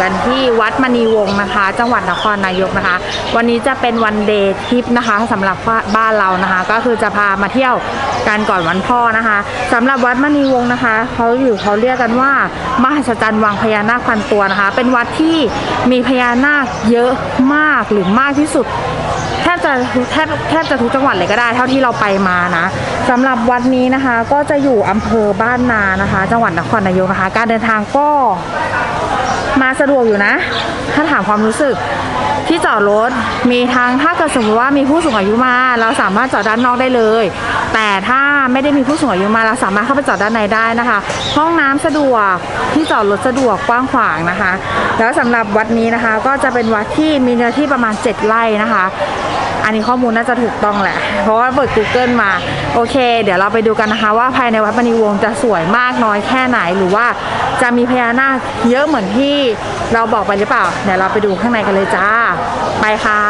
กันที่วัดมณีวงศ์นะคะ จังหวัดนครนายกนะคะ วันนี้จะเป็นวันเดย์ทริปนะคะสำหรับบ้านเรานะคะ ก็คือจะพามาเที่ยวกันก่อนวันพ่อนะคะสำหรับวัดมณีวงศ์นะคะเขาอยู่เขาเรียกกันว่ามหัศจรรย์วังพญานาคพันตัวนะคะ เป็นวัดที่มีพญานาคเยอะมากหรือมากที่สุดแทบจะแทบแทบจะทุกจังหวัดเลยก็ได้เท่าที่เราไปมานะสำหรับวัดนี้นะคะก็จะอยู่อำเภอบ้านนานะคะ จังหวัดนครนายกนะคะ การเดินทางก็ มาสะดวกอยู่นะ ถ้าถามความรู้สึกที่จอดรถมีทางถ้าเกิดสมมติว่ามีผู้สูงอายุมา เราสามารถจอดด้านนอกได้เลยแต่ถ้าไม่ได้มีผู้สูงอายุมาเราสามารถเข้าไปจอดด้านในได้นะคะ ห้องน้ำสะดวกที่จอดรถสะดวกกว้างขวางนะคะ แล้วสำหรับวัดนี้นะคะ ก็จะเป็นวัดที่มีเนื้อที่ประมาณ 7 ไร่นะคะ อันนี้ข้อมูลน่าจะถูกต้องแหละ เพราะว่าเปิด Google มา โอเค เดี๋ยวเราไปดูกันนะคะ ว่าภายในวัดมณีวงจะสวยมากน้อยแค่ไหนหรือว่าจะมีพญานาคเยอะเหมือนที่เราบอกไปหรือเปล่าเดี๋ยวเราไปดูข้างในกันเลยจ้า ไปค่ะ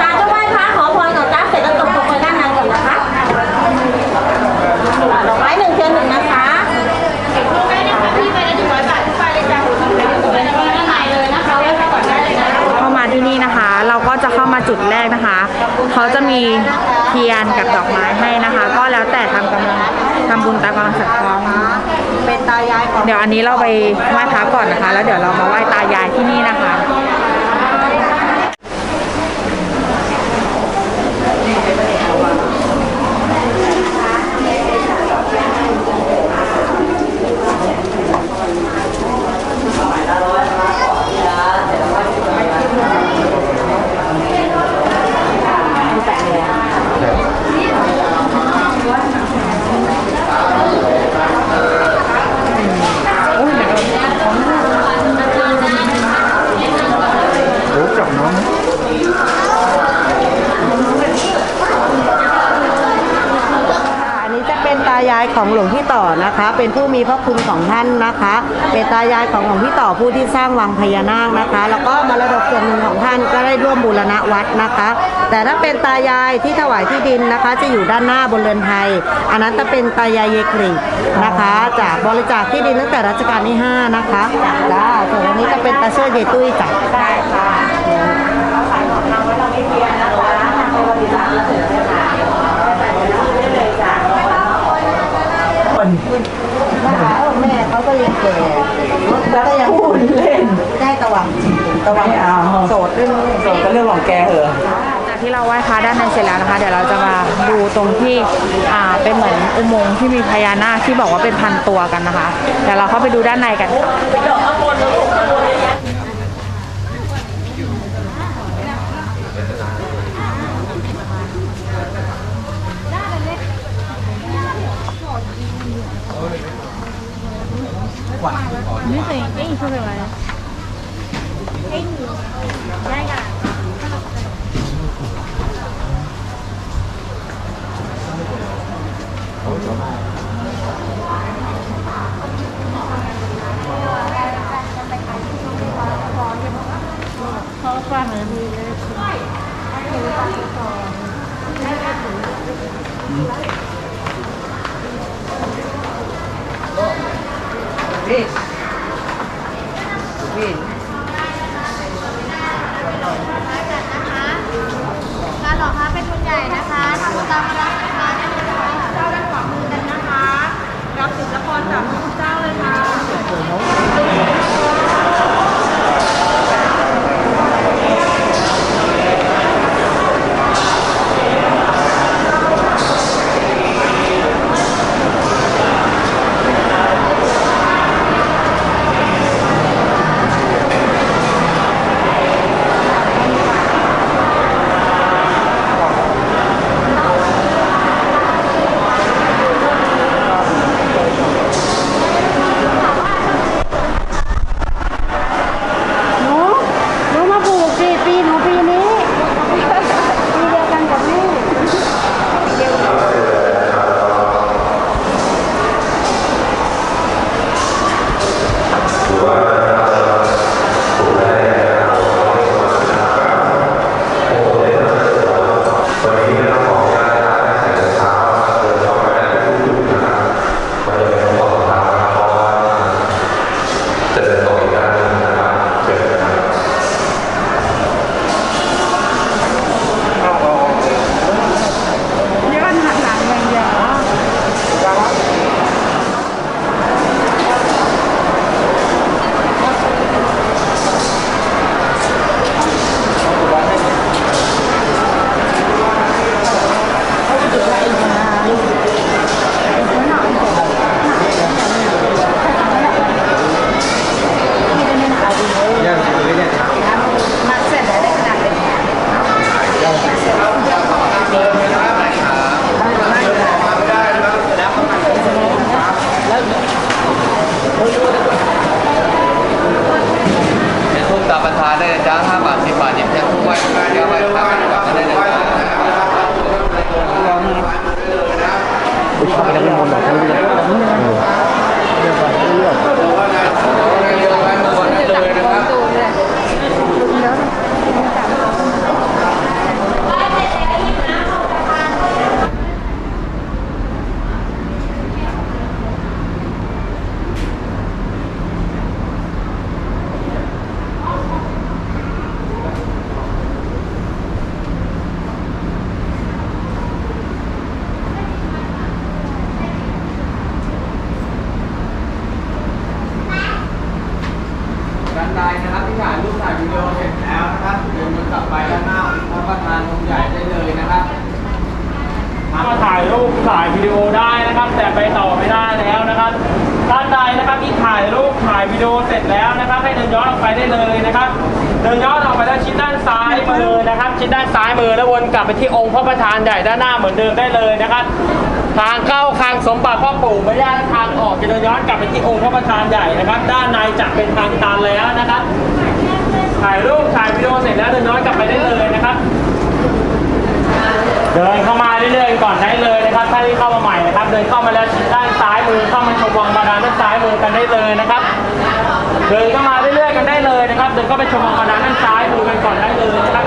จ้าจะไหว้พระขอพรก่อนจ้าเสร็จแล้วตกลงไปด้านในก่อนนะคะดอกไม้หนึ่งเทียนหนึ่งนะคะพี่ไปได้หนึ่งร้อยบาทขึ้นไปเลยจ้าไปด้านในเลยนะคะไหว้พระก่อนได้เลยนะ เข้ามาที่นี่นะคะ เราก็ จุดแรกนะคะ เขาจะมีเทียนกับดอกไม้ให้นะคะ ก็แล้วแต่ทำกำลังทำบุญตามกำลังศรัทธานะคะเป็นตายายของเดี๋ยวอันนี้เราไปไหว้พระก่อนนะคะ แล้วเดี๋ยวเรามาไหว้ตายายที่นี่นะคะ เป็นตายายของหลวงพี่ต่อนะคะ เป็นผู้มีพระคุณของท่านนะคะ เป็นตายายของหลวงพี่ต่อผู้ที่สร้างวังพญานาคนะคะ แล้วก็มรดกส่วนหนึ่งของท่านก็ได้ร่วมบูรณะวัดนะคะ แต่ถ้าเป็นตายายที่ถวายที่ดินนะคะ จะอยู่ด้านหน้าบนเรือนไทย อันนั้นจะเป็นตายายเยกรินะคะจากบริจาคที่ดินตั้งแต่รัชกาลที่ 5 นะคะจ้าส่วนอันนี้จะเป็นตาเชื่อเยตุ้ยจ้ะได้ค่ะนะคะ แม่เขาก็ยังแก่แล้วก็ยังพูดเล่นได้ตะวันตะวันโสดด้วยเลยส่งก็เรื่องของแกเหรอจากที่เราไหว้พระด้านในเสร็จแล้วนะคะ เดี๋ยวเราจะมาดูตรงที่อ่าเป็นเหมือนอุโมงค์ที่มีพญานาคที่บอกว่าเป็นพันตัวกันนะคะ เดี๋ยวเราเข้าไปดูด้านในกันค่ะ nước thì cái gì không được rồi Thank you. 哎。 ประทานได้จ๊ะห้าบาทสิบบาทหยิบแค่ทุกวันเดียวไว้นได้นะจ๊ะคนแบ เดินย้อนออกไปด้านชิดด้านซ้ายมือนะครับ ชิดด้านซ้ายมือแล้ววนกลับไปที่องค์พระประธานใหญ่ด้านหน้าเหมือนเดิมได้เลยนะครับทางเข้าคลังสมบัติพ่อปู่ไม่ได้ทางออกจะเดินย้อนกลับไปที่องค์พระประธานใหญ่นะครับ ด้านในจะเป็นทางตันแล้วนะครับถ่ายรูปถ่ายวิดีโอเสร็จแล้วเดินย้อนกลับไปได้เลยนะครับ เดินเข้ามาเรื่อยๆก่อนได้เลยนะครับท่าที่เข้ามาใหม่นะครับ เดินเข้ามาแล้วชิดด้านซ้ายมือเข้ามาชมวังบาดาลด้านซ้ายมือกันได้เลยนะครับ เดินเข้ามาเรื่อยๆกันได้เลยนะครับ เดินเข้าไปชมวังบาดาลด้านซ้ายมือกันก่อนได้เลยนะครับ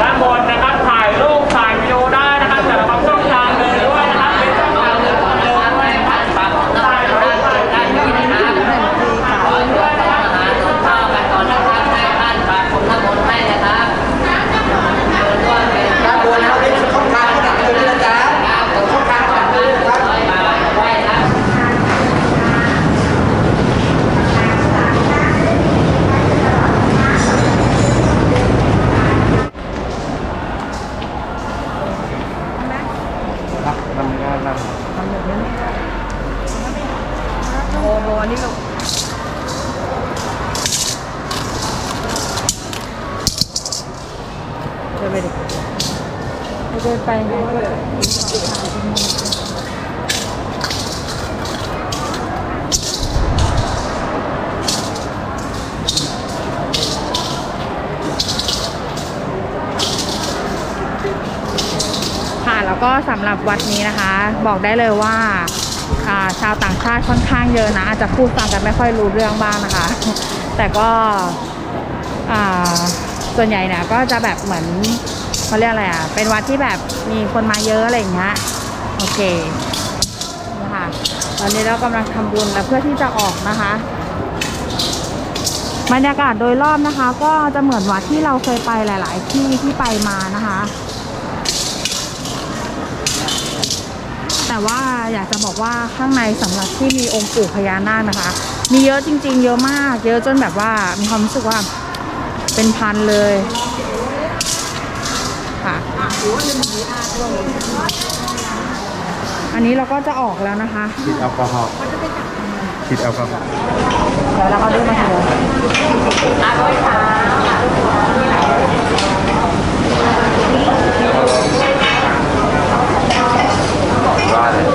ด้านบนนะครับถ่ายรูปถ่ายวิดีโอได้นะครับแต่ละช่องทางเลยด้วยนะครับเป็นช่องทางเลยด้วยนะครับถ่ายรูปถ่ายได้ที่นะครับขอด้วยนะครับ ข้าวกันก่อนนะครับให้ท่านปากผมน้ำมนต์ให้นะครับเดินด้วยเป็น ด้านบนนะครับเป็นช่องทางที่หลังเลยนะจ๊ะช่องทางหลังเลยนะครับ ร้อยมาไหว้ครับ ครับทำงานน โอ้โหนี่ลูก ไปดิเดินไปค่ะแล้วก็สำหรับวัดนี้นะคะ บอกได้เลยว่าชาวต่างชาติค่อนข้างเยอะนะอาจจะพูดฟังกันไม่ค่อยรู้เรื่องบ้างนะคะ แต่ก็อ่า ส่วนใหญ่เนี่ยก็จะแบบเหมือนเขาเรียกอะไรอะ เป็นวัดที่แบบมีคนมาเยอะอะไรอย่างเงี้ยโอเคนะคะตอนนี้เรากำลังทำบุญแล้วเพื่อที่จะออกนะคะบรรยากาศโดยรอบนะคะ ก็จะเหมือนวัดที่เราเคยไปหลาย ๆ ที่ที่ไปมานะคะ แต่ว่าอยากจะบอกว่าข้างในสำหรับที่มีองค์ปู่พญานาคนะคะ มีเยอะจริง ๆ เยอะมาก เยอะจนแบบว่ามีความรู้สึกว่า เป็นพันเลยค่ะ อันนี้เราก็จะออกแล้วนะคะำฉีดแอลกอฮอล์ฉีดแอลกอฮอล์เดี๋ยวเราก็ดูมาเถอะว่าเลย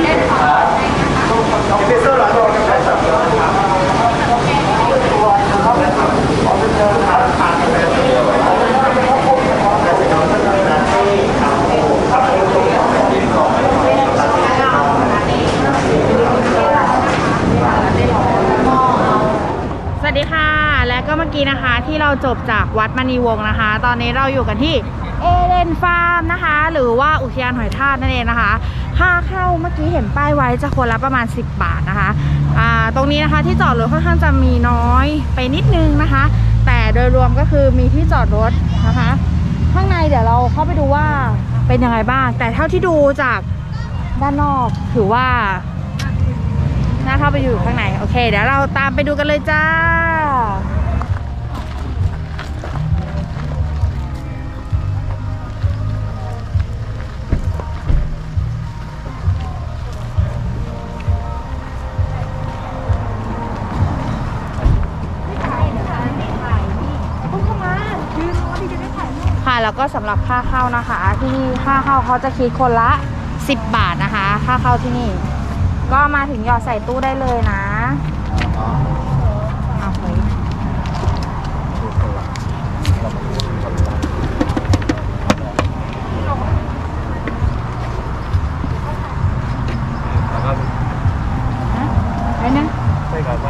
สวัสดีค่ะ และก็เมื่อกี้นะคะที่เราจบจากวัดมณีวงศ์นะคะ ตอนนี้เราอยู่กันที่เอเลนฟาร์มนะคะ หรือว่าอุทยานหอยทากนั่นเองนะคะ ค่าเข้าเมื่อกี้เห็นป้ายไว้จะคนละประมาณ 10 บาทนะคะอ่าตรงนี้นะคะที่จอดรถค่อนข้างจะมีน้อยไปนิดนึงนะคะ แต่โดยรวมก็คือมีที่จอดรถนะคะ ข้างในเดี๋ยวเราเข้าไปดูว่าเป็นยังไงบ้าง แต่เท่าที่ดูจากด้านนอกถือว่าน่าเข้าไปอยู่ข้างใน โอเค เดี๋ยวเราตามไปดูกันเลยจ้า แล้วก็สำหรับค่าเข้านะคะ ที่นี่ค่าเข้าเขาจะคิดคนละ 10 บาทนะคะ ค่าเข้าที่นี่ ก็มาถึงหยอดใส่ตู้ได้เลยนะเอาเฮ้ยแล้วก็ไอ้นะใช่ครับว่า